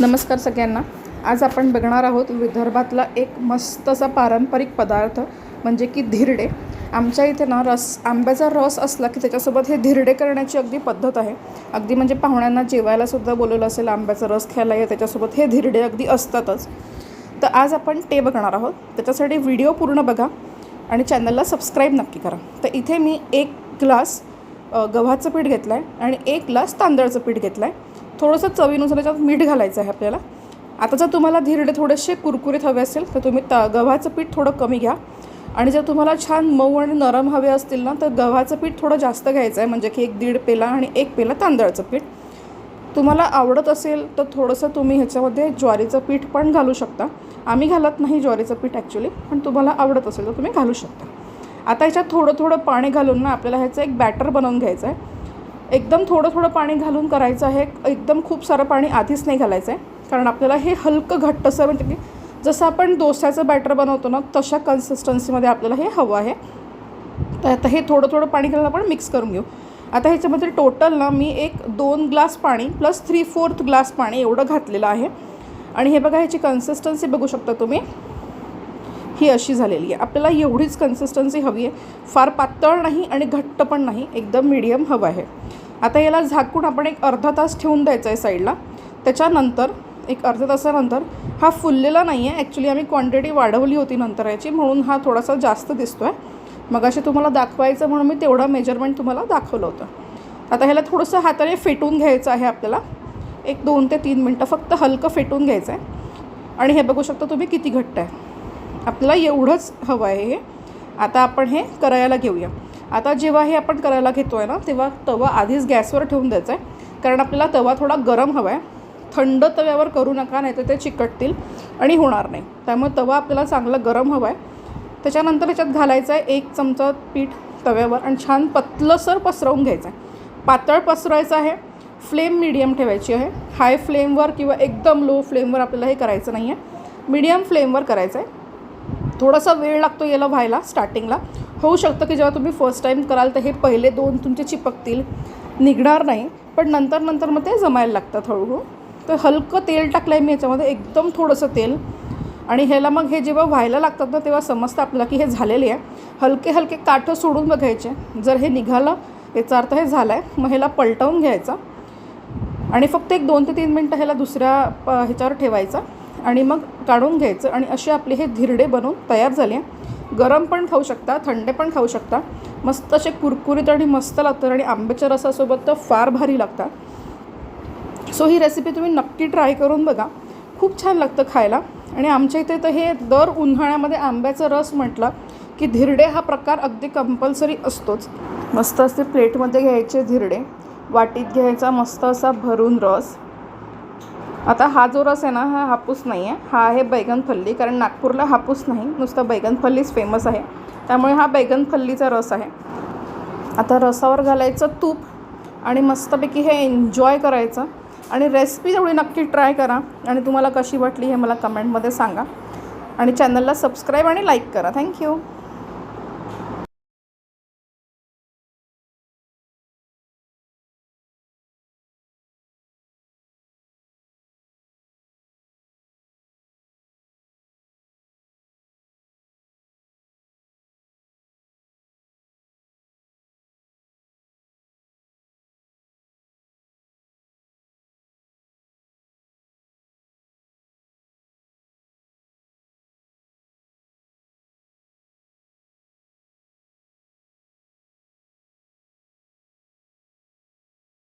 नमस्कार सगळ्यांना. आज आपण बघणार आहोत विदर्भातला एक मस्त असा पारंपरिक पदार्थ म्हणजे की धिरडे. आमच्या इथे ना रस आंब्याचा रस असला की त्याच्यासोबत हे धिरडे करण्याची अगदी पद्धत आहे. अगदी म्हणजे पाहुण्यांना जेवायलासुद्धा बोलवलं असेल आंब्याचा रस खायला या त्याच्यासोबत हे धिरडे अगदी असतातच. तर आज आपण ते बघणार आहोत. त्याच्यासाठी व्हिडिओ पूर्ण बघा आणि चॅनलला सबस्क्राईब नक्की करा. तर इथे मी एक ग्लास गव्हाचं पीठ घेतलं आहे आणि एक ग्लास तांदळाचं पीठ घेतलं आहे थोडंसं चवीनुसार त्याच्यात मीठ घालायचं आहे आपल्याला. आता जर तुम्हाला धिरडे थोडेसे कुरकुरीत हवे असेल तर तुम्ही ता गव्हाचं पीठ थोडं कमी घ्या. आणि जर तुम्हाला छान मऊ आणि नरम हवे असतील ना तर गव्हाचं पीठ थोडं जास्त घ्यायचं आहे. म्हणजे की एक दीड पेला आणि एक पेला तांदळाचं पीठ. तुम्हाला आवडत असेल तर थोडंसं तुम्ही ह्याच्यामध्ये ज्वारीचं पीठ पण घालू शकता. आम्ही घालत नाही ज्वारीचं पीठ ॲक्च्युली पण तुम्हाला आवडत असेल तर तुम्ही घालू शकता. आता ह्याच्यात थोडं थोडं पाणी घालून ना आपल्याला ह्याचं एक बॅटर बनवून घ्यायचं आहे. एकदम थोडं थोडं पाणी घालून करायचं आहे. एकदम खूप सारं पाणी आधीच नाही घालायचं आहे. कारण आपल्याला हे हलकं घट्टसर म्हणजे की जसं आपण डोस्याचं बॅटर बनवतो ना तशा कन्सिस्टन्सीमध्ये आपल्याला हे हवं आहे. तर आता हे थोडं थोडं पाणी घालून आपण मिक्स करून घेऊ. आता ह्याच्यामध्ये टोटल ना मी एक दोन ग्लास पाणी प्लस थ्री फोर्थ ग्लास पाणी एवढं घातलेलं आहे. आणि हे बघा ह्याची कन्सिस्टन्सी बघू शकता तुम्ही. ही अशी झालेली आहे. आपल्याला एवढीच कन्सिस्टन्सी हवी आहे. फार पातळ नाही आणि घट्ट पण नाही. एकदम मिडियम हवं आहे. आता याला झाकून आपण एक अर्धा तास ठेवून द्यायचं आहे साईडला त्याच्यानंतर एक अर्ध्या तासानंतर हा फुललेला नाही आहे ॲक्च्युली आम्ही क्वांटिटी वाढवली होती नंतर याची. म्हणून हा थोडासा जास्त दिसतो आहे मग असे तुम्हाला दाखवायचं म्हणून मी तेवढं मेजरमेंट तुम्हाला दाखवलं होतं. आता ह्याला थोडंसं हाताने फेटून घ्यायचं आहे आपल्याला. एक दोन ते तीन मिनटं फक्त हलकं फेटून घ्यायचं आहे आणि हे बघू शकता तुम्ही किती घट्ट आहे. आपल्याला एवढंच हवं आहे हे. आता आपण हे करायला घेऊया. आता जेव्हा हे आपण करायला घेतो आहे ना तेव्हा तवा आधीच गॅसवर ठेवून द्यायचा आहे कारण आपल्याला तवा थोडा गरम हवा आहे थंड तव्यावर करू नका नाही तर ते चिकटतील आणि होणार नाही. त्यामुळे तवा आपल्याला चांगला गरम हवा आहे त्याच्यानंतर ह्याच्यात घालायचं आहे एक चमचा पीठ तव्यावर आणि छान पतलंसर पसरवून घ्यायचं आहे पातळ पसरवायचं आहे. फ्लेम मिडियम ठेवायची आहे. हाय फ्लेमवर किंवा एकदम लो फ्लेमवर आपल्याला हे करायचं नाही आहे मीडियम फ्लेमवर करायचं आहे थोडासा वेळ लागतो याला व्हायला स्टार्टिंगला होऊ शकतं की जेव्हा तुम्ही फर्स्ट टाईम कराल तर हे पहिले दोन तुमचे चिपकतील. निघणार नाही पण नंतर नंतर मग ते जमायला लागतात हळूहळू. तर हलकं तेल टाकलं आहे मी याच्यामध्ये एकदम थोडंसं तेल. आणि ह्याला मग हे जेव्हा व्हायला लागतात ना तेव्हा समजतं आपल्याला की हे झालेले आहे. हलके हलके काठं सोडून बघायचे. जर हे निघालं याचा अर्थ हे झालं आहे मग ह्याला पलटवून घ्यायचं. आणि फक्त एक दोन ते तीन मिनटं ह्याला दुसऱ्या प ह्याच्यावर ठेवायचं. आणि मग काढून घ्यायचं आणि असे आपले हे धिरडे बनवून तयार झाले. गरम पण खाऊ शकता थंडे पण खाऊ शकता. मस्त असे कुरकुरीत आणि मस्त लागतात आणि आंब्याच्या रसासोबत तर फार भारी लागतात. सो ही रेसिपी तुम्ही नक्की ट्राय करून बघा. खूप छान लागतं खायला. आणि आमच्या इथे तर हे दर उन्हाळ्यामध्ये आंब्याचा रस म्हटलं की धिरडे हा प्रकार अगदी कंपल्सरी असतोच. मस्त असे प्लेटमध्ये घ्यायचे धिरडे. वाटीत घ्यायचा मस्त असा भरून रस. आता हा जो रस आहे ना हा हापूस नाही आहे हा आहे बैगनफल्ली कारण नागपूरला हापूस नाही नुसतं बैगनफल्लीच फेमस आहे. त्यामुळे हा बैगनफल्लीचा रस आहे. आता रसावर घालायचं तूप आणि मस्तपैकी हे एन्जॉय करायचं. आणि रेसिपी तेवढी नक्की ट्राय करा. आणि तुम्हाला कशी वाटली हे मला कमेंटमध्ये सांगा. आणि चॅनलला सबस्क्राईब आणि लाईक करा. थँक्यू